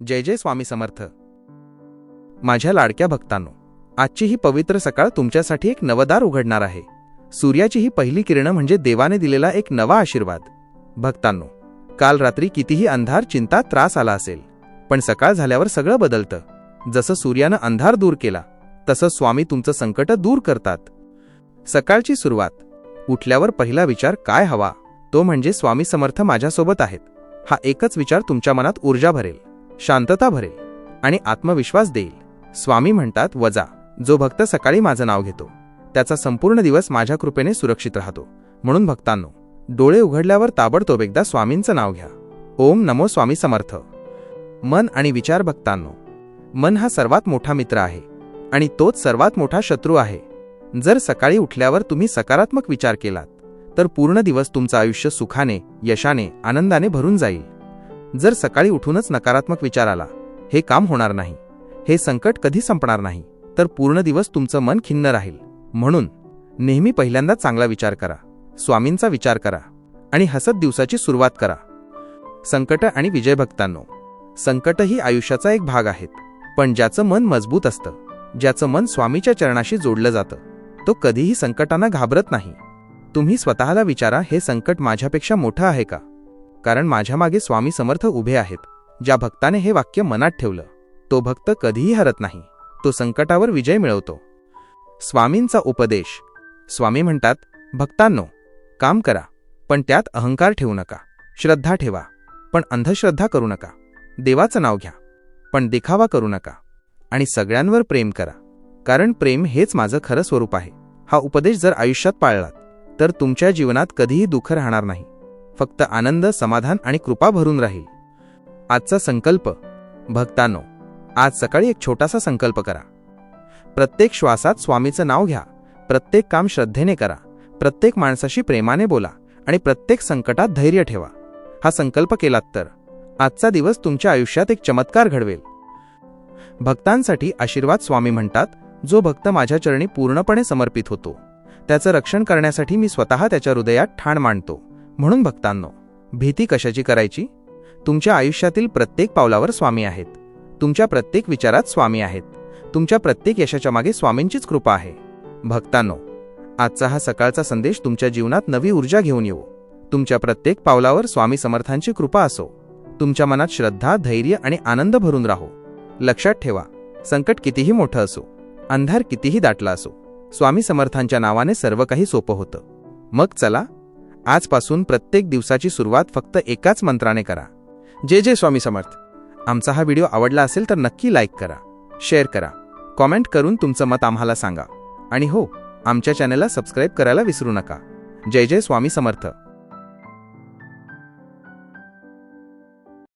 जय जय स्वामी समर्थ. माझ्या लाडक्या भक्तांनो आजची ही पवित्र सकाळ तुमच्यासाठी एक नवदार उघडणार आहे. सूर्याची ही पहिली किरणं म्हणजे देवाने दिलेला एक नवा आशीर्वाद. भक्तांनो काल रात्री कितीही अंधार चिंता त्रास आला असेल पण सकाळ झाल्यावर सगळं बदलतं. जसं सूर्यानं अंधार दूर केला तसं स्वामी तुमचं संकट दूर करतात. सकाळची सुरुवात उठल्यावर पहिला विचार काय हवा तो म्हणजे स्वामी समर्थ माझ्यासोबत आहेत. हा एकच विचार तुमच्या मनात ऊर्जा भरेल. शांतता भरेल आणि आत्मविश्वास देईल. स्वामी म्हणतात वजा. जो भक्त सकाळी माझं नाव घेतो त्याचा संपूर्ण दिवस माझ्या कृपेने सुरक्षित राहतो. म्हणून भक्तांनो डोळे उघडल्यावर ताबडतोब एकदा स्वामींचं नाव घ्या. ओम नमो स्वामी समर्थ. मन आणि विचार भक्तांनो मन हा सर्वात मोठा मित्र आहे आणि तोच सर्वात मोठा शत्रू आहे. जर सकाळी उठल्यावर तुम्ही सकारात्मक विचार केलात तर पूर्ण दिवस तुमचं आयुष्य सुखाने यशाने आनंदाने भरून जाईल. जर सकाळी उठूनच नकारात्मक विचार आला हे काम होणार नाही. हे संकट कधी संपणार नाही तर पूर्ण दिवस तुमचं मन खिन्न राहील. म्हणून नेहमी पहिल्यांदा चांगला विचार करा स्वामींचा विचार करा आणि हसत दिवसाची सुरुवात करा. संकट आणि विजय भक्तांनो संकट ही आयुष्याचा एक भाग आहेत पण ज्याचं मन मजबूत असतं ज्याचं मन स्वामीच्या चरणाशी जोडलं जातं तो कधीही संकटांना घाबरत नाही. तुम्ही स्वतःला विचारा हे संकट माझ्यापेक्षा मोठं आहे का? कारण माझ्या मागे स्वामी समर्थ उभे आहेत ज्या भक्ताने हे वाक्य मनात ठेवलं. तो भक्त कधीही हरत नाही तो संकटावर विजय मिळवतो. स्वामींचा उपदेश. स्वामी म्हणतात भक्तांनो काम करा पण त्यात अहंकार ठेवू नका श्रद्धा ठेवा पण अंधश्रद्धा करू नका देवाचं नाव घ्या पण देखावा करू नका आणि सगळ्यांवर प्रेम करा कारण प्रेम हेच माझं खरं स्वरूप आहे. हा उपदेश जर आयुष्यात पाळलात तर तुमच्या जीवनात कधीही दुःख राहणार नाही. फक्त आनंद समाधान आणि कृपा भरून राहील. आजचा संकल्प भक्तांनो आज सकाळी एक छोटासा संकल्प करा. प्रत्येक श्वासात स्वामीचं नाव घ्या. प्रत्येक काम श्रद्धेने करा. प्रत्येक माणसाशी प्रेमाने बोला आणि प्रत्येक संकटात धैर्य ठेवा. हा संकल्प केलात तर आजचा दिवस तुमच्या आयुष्यात एक चमत्कार घडवेल. भक्तांसाठी आशीर्वाद स्वामी म्हणतात जो भक्त माझ्या चरणी पूर्णपणे समर्पित होतो त्याचं रक्षण करण्यासाठी मी स्वतः त्याच्या हृदयात ठाण मांडतो. म्हणून भक्तांनो भीती कशाची करायची? तुमच्या आयुष्यातील प्रत्येक पावलावर स्वामी आहेत. तुमच्या प्रत्येक विचारात स्वामी आहेत. तुमच्या प्रत्येक यशाच्या मागे स्वामींचीच कृपा आहे. भक्तांनो आजचा हा सकाळचा संदेश तुमच्या जीवनात नवी ऊर्जा घेऊन येऊ तुमच्या प्रत्येक पावलावर स्वामी समर्थांची कृपा असो. तुमच्या मनात श्रद्धा धैर्य आणि आनंद भरून राहो. लक्षात ठेवा संकट कितीही मोठं असो अंधार कितीही दाटला असो स्वामी समर्थांच्या नावाने सर्व काही सोपं होतं. मग चला आजपासून प्रत्येक दिवसाची सुरुवात फक्त एकाच मंत्राने करा. जे जे स्वामी समर्थ. आमचा हा व्हिडिओ आवडला असेल तर नक्की लाईक करा शेअर करा कॉमेंट करून तुमचं मत आम्हाला सांगा. आणि हो आमच्या चॅनलला सबस्क्राईब करायला विसरू नका. जय जय स्वामी समर्थ.